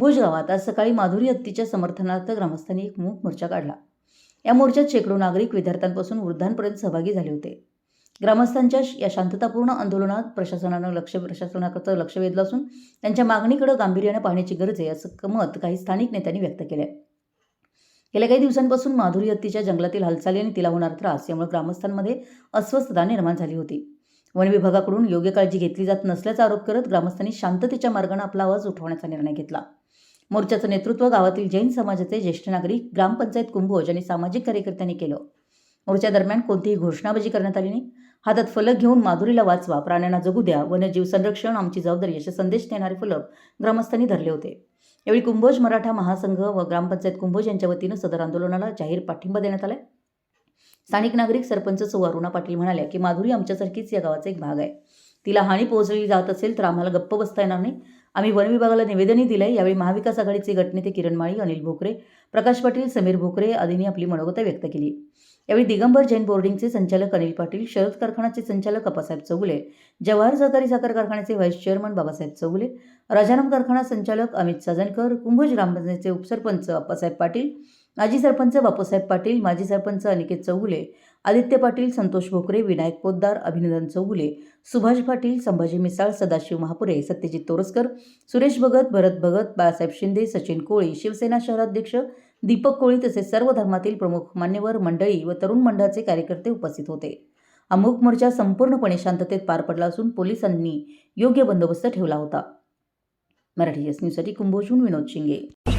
कुंभोज गावात आज सकाळी माधुरी हत्तीच्या समर्थनार्थ ग्रामस्थांनी एक मूक मोर्चा काढला. या मोर्चात शेकडो नागरिक विद्यार्थ्यांपासून वृद्धांपर्यंत सहभागी झाले होते. ग्रामस्थांच्या या शांततापूर्ण आंदोलनात प्रशासनानं लक्ष प्रशासनाकडचं लक्ष वेधलं असून त्यांच्या मागणीकडे गांभीर्यानं पाहण्याची गरज आहे असं मत काही स्थानिक नेत्यांनी व्यक्त केलं आहे गेल्या काही दिवसांपासून माधुरी हत्तीच्या जंगलातील हालचाली आणि तिला होणार त्रास यामुळे ग्रामस्थांमध्ये अस्वस्थता निर्माण झाली होती. वन विभागाकडून योग्य काळजी घेतली जात नसल्याचा आरोप करत ग्रामस्थांनी शांततेच्या मार्गाने आपला आवाज उठवण्याचा निर्णय घेतला. मोर्चाचं नेतृत्व गावातील जैन समाजाचे ज्येष्ठ नागरिक ग्रामपंचायत कुंभोज आणि सामाजिक कार्यकर्त्यांनी केलं. मोर्चादरम्यान कोणतीही घोषणाबाजी करण्यात आली नाही. हातात फलक घेऊन माधुरीला वाचवा प्राण्यांना जगू द्या वन्यजीव संरक्षण आमची जबाबदारी असे संदेश देणारे फलक ग्रामस्थांनी धरले होते. यावेळी कुंभोज मराठा महासंघ व ग्रामपंचायत कुंभोज यांच्या वतीनं सदर आंदोलनाला जाहीर पाठिंबा देण्यात आलाय. स्थानिक नागरिक सरपंच सुवारुणा पाटील म्हणाल्या की माधुरी आमच्यासारखीच या गावाचा एक भाग आहे. तिला हानी पोहोचवली जात असेल तर आम्हाला गप्प बसता येणार नाही. आम्ही वन विभागाला निवेदनही दिलंय. यावेळी महाविकास आघाडीचे गटनेते किरण माळी अनिल भोकरे प्रकाश पाटील समीर भोकरे आदींनी आपली मनोगता व्यक्त केली. यावेळी दिगंबर जैन बोर्डिंगचे संचालक अनिल पाटील शरद कारखानाचे संचालक अप्पासाहेब चौगुले जवाहर सहकारी साखर कारखान्याचे व्हाईस चेअरमन बाबासाहेब चौगुले राजाराम कारखाना संचालक अमित साजनकर कुंभज ग्रामपंचायतचे उपसरपंच अप्पासाहेब पाटील माजी सरपंच बापूसाहेब पाटील माजी सरपंच अनिकेत चौगुले आदित्य पाटील संतोष भोकरे विनायक पोद्दार अभिनंदन चौगुले सुभाष पाटील संभाजी मिसाळ सदाशिव महापुरे सत्यजित तोरसकर सुरेश भगत भरत भगत बाळासाहेब शिंदे सचिन कोळी शिवसेना शहराध्यक्ष दीपक कोळी तसेच सर्व धर्मातील प्रमुख मान्यवर मंडळी व तरुण मंडळाचे कार्यकर्ते उपस्थित होते. अमुक मोर्चा संपूर्णपणे शांततेत पार पडला असून पोलिसांनी योग्य बंदोबस्त ठेवला होता. मराठी न्यूजसाठी कुंभोजून विनोद शिंगे.